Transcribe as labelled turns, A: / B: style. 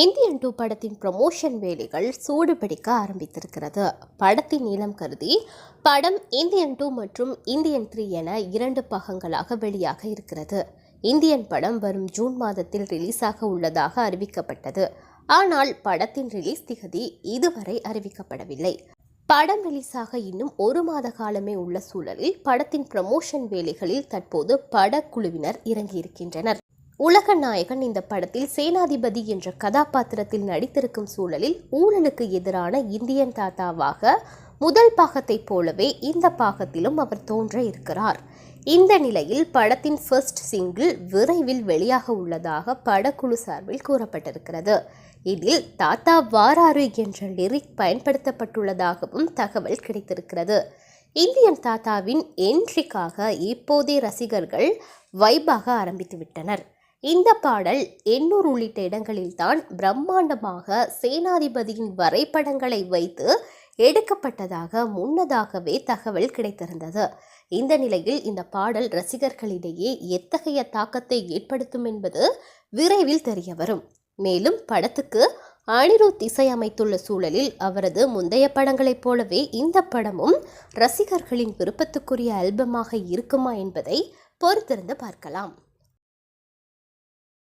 A: Indian two படத்தின் promotion வேலைகள் சூடுபிடிக்க ஆரம்பித்திருக்கிறது. படத்தின் நீளம் கருதி படம் இந்தியன் டூ மற்றும் இந்தியன் த்ரீ என இரண்டு பாகங்களாக வெளியாக இருக்கிறது. இந்தியன் படம் வரும் ஜூன் மாதத்தில் ரிலீஸாக உள்ளதாக அறிவிக்கப்பட்டது. ஆனால் படத்தின் ரிலீஸ் திகதி இதுவரை அறிவிக்கப்படவில்லை. படம் ரிலீஸாக இன்னும் ஒரு மாத காலமே உள்ள சூழலில் படத்தின் ப்ரமோஷன் வேலைகளில் தற்போது படக்குழுவினர் இறங்கியிருக்கின்றனர். உலக நாயகன் இந்த படத்தில் சேனாதிபதி என்ற கதாபாத்திரத்தில் நடித்திருக்கும் சூழலில் ஊழலுக்கு எதிரான இந்தியன் தாத்தாவாக முதல் பாகத்தைப் போலவே இந்த பாகத்திலும் அவர் தோன்ற இருக்கிறார். இந்த நிலையில் படத்தின் ஃபர்ஸ்ட் சிங்கிள் விரைவில் வெளியாக உள்ளதாக படக்குழு சார்பில் கூறப்பட்டிருக்கிறது. இதில் தாத்தா வாராரு என்ற லிரிக் பயன்படுத்தப்பட்டுள்ளதாகவும் தகவல் கிடைத்திருக்கிறது. இந்தியன் தாத்தாவின் என்ட்ரிக்காக இப்போதே ரசிகர்கள் வைபாக ஆரம்பித்து விட்டனர் இந்த பாடல் எண்ணூர் உள்ளிட்ட இடங்களில்தான் பிரம்மாண்டமாக சேனாதிபதியின் வரைபடங்களை வைத்து எடுக்கப்பட்டதாக முன்னதாகவே தகவல் கிடைத்திருந்தது. இந்த நிலையில் இந்த பாடல் ரசிகர்களிடையே எத்தகைய தாக்கத்தை ஏற்படுத்தும் என்பது விரைவில் தெரிய வரும் மேலும் படத்துக்கு அனிருத் இசையமைத்துள்ள சூழலில் அவரது முந்தைய படங்களைப் போலவே இந்த படமும் ரசிகர்களின் விருப்பத்துக்குரிய ஆல்பமாக இருக்குமா என்பதை பொறுத்திருந்து பார்க்கலாம்.